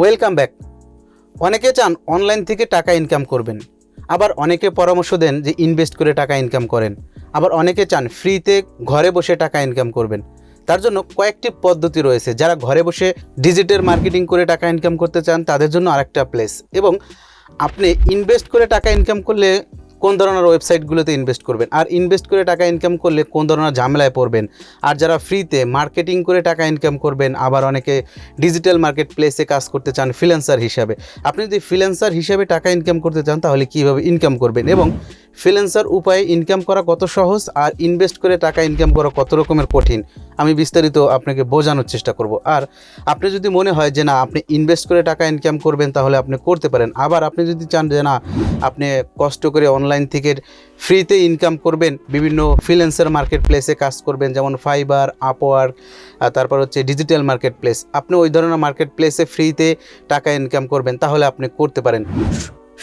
Welcome back. অনেকে চান online থেকে টাকা ইনকাম করবেন। আবার অনেকে পরামর্শ দেন যে ইনভেস্ট করে টাকা ইনকাম করেন। আবার অনেকে চান ফ্রিতে ঘরে বসে টাকা ইনকাম করবেন। তার জন্য কয়েকটি পদ্ধতি রয়েছে। যারা ঘরে বসে ডিজিটাল মার্কেটিং করে টাকা ইনকাম করতে চান, তাদের জন্য আরেকটা প্লেস এবং আপনি ইনভেস্ট করে টাকা ইনকাম করলে কোন ধরনের ওয়েবসাইটগুলোতে ইনভেস্ট করবেন? আর ইনভেস্ট করে টাকা ইনকাম করলে কোন ধরনের ঝামেলায় পড়বেন? আর যারা ফ্রিতে মার্কেটিং করে টাকা ইনকাম করবেন, আবার অনেকে ডিজিটাল মার্কেট প্লেসে কাজ করতে চান ফ্রিল্যান্সার হিসাবে। আপনি যদি ফ্রিল্যান্সার হিসাবে টাকা ইনকাম করতে চান, তাহলে কীভাবে ইনকাম করবেন? এবং ফ্রিল্যান্সার উপায়ে ইনকাম করা কত সহজ, আর ইনভেস্ট করে টাকা ইনকাম করা কত রকমের কঠিন? আমি বিস্তারিত আপনাকে বোঝানোর চেষ্টা করব। আর আপনি যদি মনে হয় যে না, আপনি ইনভেস্ট করে টাকা ইনকাম করবেন, তাহলে আপনি করতে পারেন। আবার আপনি যদি চান যে না, আপনি কষ্ট করে অনলাইন থেকে ফ্রিতে ইনকাম করবেন। বিভিন্ন ফ্রিল্যান্সার মার্কেট প্লেসে কাজ করবেন, যেমন ফাইবার আপওয়ার্ক তারপর হচ্ছে ডিজিটাল মার্কেট প্লেস আপনি ওই ধরনের মার্কেট প্লেসে ফ্রিতে টাকা ইনকাম করবেন, তাহলে আপনি করতে পারেন।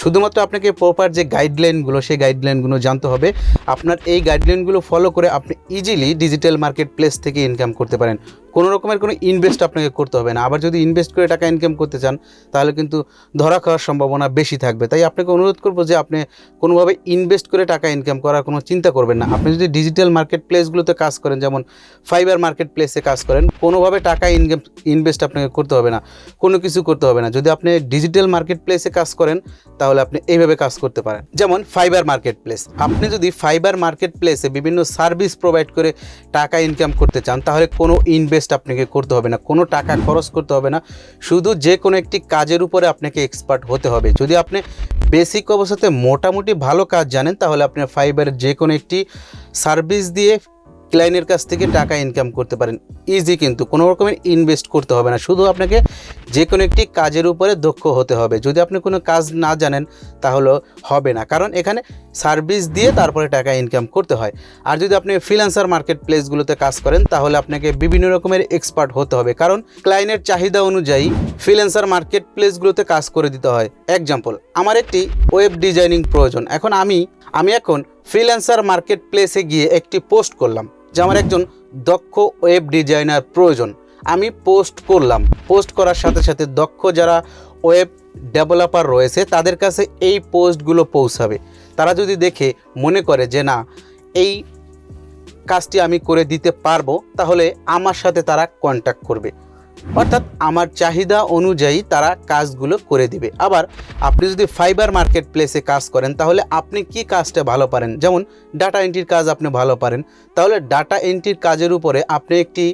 শুধুমাত্র আপনাকে প্রপার যে গাইডলাইনগুলো সেই গাইডলাইনগুলো জানতে হবে। আপনার এই গাইডলাইনগুলো ফলো করে আপনি ইজিলি ডিজিটাল মার্কেট প্লেস থেকে ইনকাম করতে পারেন। কোনো রকমের কোনো ইনভেস্ট আপনাকে করতে হবে না। আবার যদি ইনভেস্ট করে টাকা ইনকাম করতে চান, তাহলে কিন্তু ধরা খাওয়ার সম্ভাবনা বেশি থাকবে। তাই আপনাকে অনুরোধ করব যে আপনি কোনোভাবে ইনভেস্ট করে টাকা ইনকাম করার কোনো চিন্তা করবেন না। আপনি যদি ডিজিটাল মার্কেট প্লেসগুলোতে কাজ করেন, যেমন ফাইবার মার্কেট প্লেসে কাজ করেন, কোনোভাবে টাকা ইনকাম ইনভেস্ট আপনাকে করতে হবে না। কোনো কিছু করতে হবে না। যদি আপনি ডিজিটাল মার্কেট প্লেসে কাজ করেন, তাহলে আপনি এইভাবে কাজ করতে পারেন। যেমন ফাইবার মার্কেট প্লেস আপনি যদি ফাইবার মার্কেট প্লেসে বিভিন্ন সার্ভিস প্রোভাইড করে টাকা ইনকাম করতে চান, তাহলে কোনো ইনভেস্ট আপনাকে করতে হবে না, কোনো টাকা খরচ করতে হবে না, শুধু যে কোনো একটি কাজের উপরে আপনাকে এক্সপার্ট হতে হবে। যদি আপনি বেসিক অবস্থাতে মোটামুটি ভালো কাজ জানেন, তাহলে আপনি ফাইবারের যে কোনো একটি সার্ভিস দিয়ে ক্লায়েন্টের কাছ থেকে টাকা ইনকাম করতে পারেন। ইজি কিন্তু, কোনো রকমের ইনভেস্ট করতে হবে না। শুধু আপনাকে যে কোনো একটি কাজের উপরে দক্ষ হতে হবে। যদি আপনি কোনো কাজ না জানেন, তাহলে হবে না। কারণ এখানে সার্ভিস দিয়ে তারপরে টাকা ইনকাম করতে হয়। আর যদি আপনি ফ্রিল্যান্সার মার্কেট প্লেসগুলোতে কাজ করেন, তাহলে আপনাকে বিভিন্ন রকমের এক্সপার্ট হতে হবে। কারণ ক্লায়েন্টের চাহিদা অনুযায়ী ফ্রিল্যান্সার মার্কেট প্লেসগুলোতে কাজ করে দিতে হয়। এক্সাম্পল আমার একটি ওয়েব ডিজাইনিং প্রয়োজন। এখন আমি আমি এখন ফ্রিল্যান্সার মার্কেট প্লেসে গিয়ে একটি পোস্ট করলাম। যে আমার একজন দক্ষ ওয়েব ডিজাইনার প্রয়োজন। আমি পোস্ট করলাম। পোস্ট করার সাথে সাথে দক্ষ যারা ওয়েব ডেভেলপার রয়েছে, তাদের কাছে এই পোস্টগুলো পৌঁছাবে। তারা যদি দেখে, মনে করে যে না, এই কাজটি আমি করে দিতে পারব, তাহলে আমার সাথে তারা কন্ট্যাক্ট করবে। অর্থাৎ আমার চাহিদা অনুযায়ী তারা কাজগুলো করে দিবে। আবার আপনি যদি ফাইবার মার্কেট প্লেসে কাজ করেন, তাহলে আপনি কি কাজটা ভালো পারেন? যেমন ডাটা এন্ট্রির কাজ আপনি ভালো পারেন। তাহলে ডাটা এন্ট্রির কাজের উপরে আপনি একটি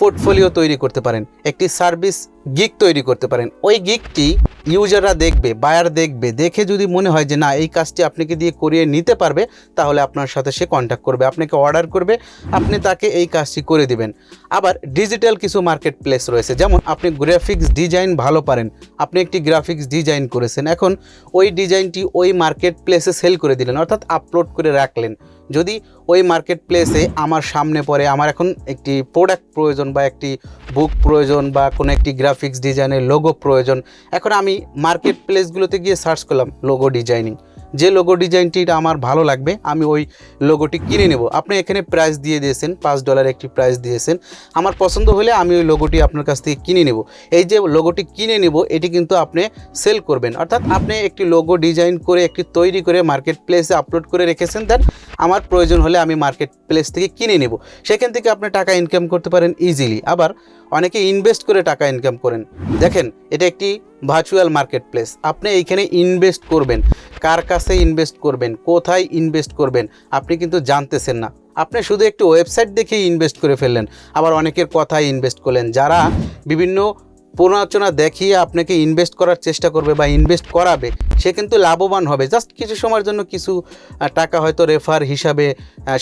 পোর্টফোলিও তৈরি করতে পারেন, একটি সার্ভিস গিক তৈরি করতে পারেন। ওই গিকটি ইউজাররা দেখবে বায়ার দেখবে, দেখে যদি মনে হয় যে না, এই কাজটি আপনাকে দিয়ে করিয়ে নিতে পারবে, তাহলে আপনার সাথে সে কন্ট্যাক্ট করবে, আপনাকে অর্ডার করবে, আপনি তাকে এই কাজটি করে দিবেন। আবার ডিজিটাল কিছু মার্কেট প্লেস রয়েছে, যেমন আপনি গ্রাফিক্স ডিজাইন ভালো পারেন, আপনি একটি গ্রাফিক্স ডিজাইন করেছেন, এখন ওই ডিজাইনটি ওই মার্কেট প্লেসে সেল করে দিলেন, অর্থাৎ আপলোড করে রাখলেন। যদি ওই মার্কেট প্লেসে আমার সামনে পড়ে, আমার এখন একটি প্রোডাক্ট প্রয়োজন বা একটি বুক প্রয়োজন বা কোনো একটি গ্রাফিক্স ডিজাইনের লোগো প্রয়োজন, এখন আমি মার্কেট প্লেসগুলোতে গিয়ে সার্চ করলাম লোগো ডিজাইনিং যে লোগো ডিজাইনটি আমার ভালো লাগবে, আমি ওই লোগোটি কিনে নেব। আপনি এখানে প্রাইস দিয়ে দিয়েছেন, পাঁচ ডলার একটি প্রাইস দিয়েছেন। আমার পছন্দ হলে আমি ওই লোগোটি আপনার কাছ থেকে কিনে নেব। এই যে লোগোটি কিনে নেব, এটি কিন্তু আপনি সেল করবেন। অর্থাৎ আপনি একটি লোগো ডিজাইন করে, একটি তৈরি করে মার্কেট প্লেসে আপলোড করে রেখেছেন দেন আমার প্রয়োজন হলে আমি মার্কেট প্লেস থেকে কিনে নেব। সেখান থেকে আপনি টাকা ইনকাম করতে পারেন ইজিলি আবার অনেকে ইনভেস্ট করে টাকা ইনকাম করেন। দেখেন, এটা একটি ভার্চুয়াল মার্কেট প্লেস আপনি এইখানে ইনভেস্ট করবেন। কার কাছে ইনভেস্ট করবেন? কোথায় ইনভেস্ট করবেন? আপনি কিন্তু জানতেছেন না। আপনি শুধু একটি ওয়েবসাইট দেখেই ইনভেস্ট করে ফেললেন। আবার অনেকের কথায় ইনভেস্ট করলেন। যারা বিভিন্ন প্রণাচনা দেখিয়ে আপনাকে ইনভেস্ট করার চেষ্টা করবে বা ইনভেস্ট করাবে, সে কিন্তু লাভবান হবে। জাস্ট কিছু সময়ের জন্য কিছু টাকা হয়তো রেফার হিসাবে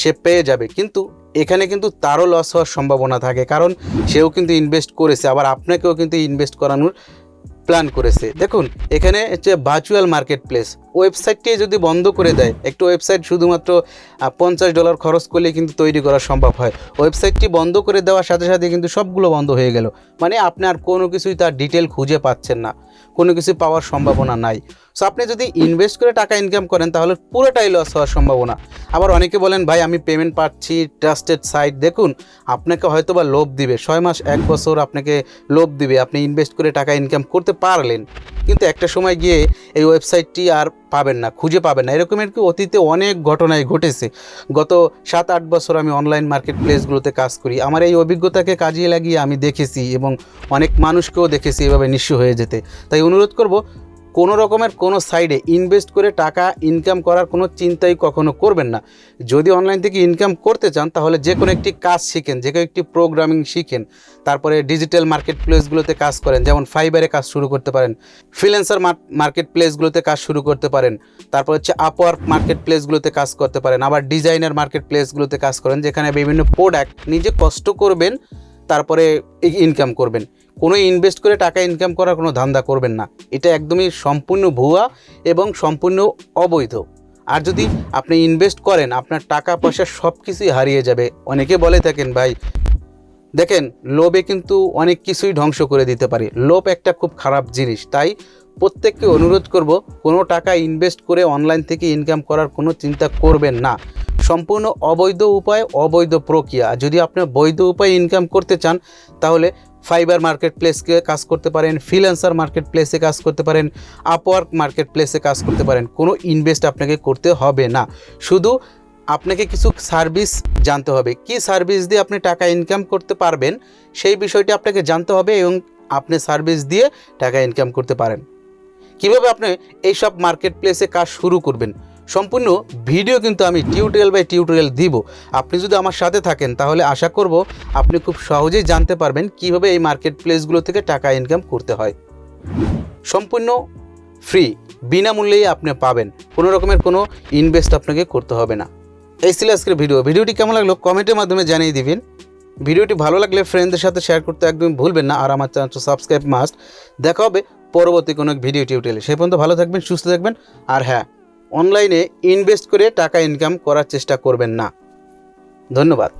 সে পেয়ে যাবে। কিন্তু এখানে কিন্তু তারও লস হওয়ার সম্ভাবনা থাকে। কারণ সেও কিন্তু ইনভেস্ট করেছে, আবার আপনাকেও কিন্তু ইনভেস্ট করানোর প্ল্যান করেছে। দেখুন, এখানে হচ্ছে ভার্চুয়াল মার্কেট প্লেস ওয়েবসাইটটি যদি বন্ধ করে দেয়, একটু ওয়েবসাইট শুধুমাত্র পঞ্চাশ ডলার খরচ করলে কিন্তু তৈরি করা সম্ভব হয়। ওয়েবসাইটটি বন্ধ করে দেওয়ার সাথে সাথে কিন্তু সবগুলো বন্ধ হয়ে গেল। মানে আপনি আর কোনো কিছুই তার ডিটেল খুঁজে পাচ্ছেন না। কোনো কিছু পাওয়ার সম্ভাবনা নাই। সো আপনি যদি ইনভেস্ট করে টাকা ইনকাম করেন, তাহলে পুরোটাই লস হওয়ার সম্ভাবনা। আবার অনেকে বলেন, ভাই, আমি পেমেন্ট পাচ্ছি ট্রাস্টেড সাইট দেখুন, আপনাকে হয়তো বা লোভ দিবে। ছয় মাস, এক বছর আপনাকে লোভ দিবে। আপনি ইনভেস্ট করে টাকা ইনকাম করতে পারলেন। কিন্তু একটা সময় গিয়ে এই ওয়েবসাইটটি আর পাবেন না, খুঁজে পাবেন না। এরকমের কি অতীতে অনেক ঘটনায় ঘটেছে। গত সাত, আট বছর আমি অনলাইন মার্কেট প্লেসগুলোতে কাজ করি। আমার এই অভিজ্ঞতাকে কাজে লাগিয়ে আমি দেখেছি এবং অনেক মানুষকেও দেখেছি এভাবে নিঃস্ব হয়ে যেতে। তাই অনুরোধ করব কোনো রকমের কোনো সাইডে ইনভেস্ট করে টাকা ইনকাম করার কোনো চিন্তাই কখনো করবেন না। যদি অনলাইন থেকে ইনকাম করতে চান, তাহলে যে কোনো একটি কাজ শিখেন, যে কোনো একটি প্রোগ্রামিং শিখেন, তারপরে ডিজিটাল মার্কেট প্লেসগুলোতে কাজ করেন, যেমন ফাইবারে কাজ শুরু করতে পারেন ফ্রিল্যান্সার মার্কেট প্লেসগুলোতে কাজ শুরু করতে পারেন, তারপর হচ্ছে আপওয়ার্ক মার্কেট প্লেসগুলোতে কাজ করতে পারেন, আবার ডিজাইনার মার্কেট প্লেসগুলোতে কাজ করেন, যেখানে বিভিন্ন প্রোডাক্ট নিজে কষ্ট করবেন, তারপরে ইনকাম করবেন। কোনো ইনভেস্ট করে টাকা ইনকাম করার কোনো ধান্দা করবেন না। এটা একদমই সম্পূর্ণ ভুয়া এবং সম্পূর্ণ অবৈধ। আর যদি আপনি ইনভেস্ট করেন, আপনার টাকা পয়সা সব কিছুই হারিয়ে যাবে। অনেকে বলে থাকেন, ভাই, দেখেন, লোভে কিন্তু অনেক কিছুই ধ্বংস করে দিতে পারে। লোভ একটা খুব খারাপ জিনিস। তাই প্রত্যেককে অনুরোধ করব, কোনো টাকা ইনভেস্ট করে অনলাইন থেকে ইনকাম করার কোনো চিন্তা করবেন না। সম্পূর্ণ অবৈধ উপায়, অবৈধ প্রক্রিয়া। যদি আপনি বৈধ উপায়ে ইনকাম করতে চান, তাহলে ফাইবার মার্কেট প্লেসকে কাজ করতে পারেন ফ্রিল্যান্সার মার্কেট প্লেসে কাজ করতে পারেন আপওয়ার্ক মার্কেট প্লেসে কাজ করতে পারেন, কোনো ইনভেস্ট আপনাকে করতে হবে না। শুধু আপনাকে কিছু সার্ভিস জানতে হবে। কি সার্ভিস দিয়ে আপনি টাকা ইনকাম করতে পারবেন, সেই বিষয়টি আপনাকে জানতে হবে এবং আপনি সার্ভিস দিয়ে টাকা ইনকাম করতে পারেন। কীভাবে আপনি এইসব মার্কেট প্লেসে কাজ শুরু করবেন? সম্পূর্ণ ভিডিও কিন্তু আমি টিউটোরিয়াল বাই টিউটোরিয়াল দিব। আপনি যদি আমার সাথে থাকেন, তাহলে আশা করব আপনি খুব সহজেই জানতে পারবেন কীভাবে এই মার্কেট প্লেসগুলো থেকে টাকা ইনকাম করতে হয়। সম্পূর্ণ ফ্রি বিনামূল্যেই আপনি পাবেন। কোনো রকমের কোনো ইনভেস্ট আপনাকে করতে হবে না। এই ছিল আজকের ভিডিও ভিডিওটি কেমন লাগল কমেন্টের মাধ্যমে জানিয়ে দিবেন। ভিডিওটি ভালো লাগলে ফ্রেন্ডদের সাথে শেয়ার করতে একদম ভুলবেন না, আর আমার চ্যানেল সাবস্ক্রাইব মাস্ট দেখা হবে পরবর্তী কোনো ভিডিও টিউটোরিয়ালে সেই পর্যন্ত ভালো থাকবেন, সুস্থ থাকবেন, আর হ্যাঁ অনলাইনে ইনভেস্ট করে টাকা ইনকাম করার চেষ্টা করবেন না। ধন্যবাদ।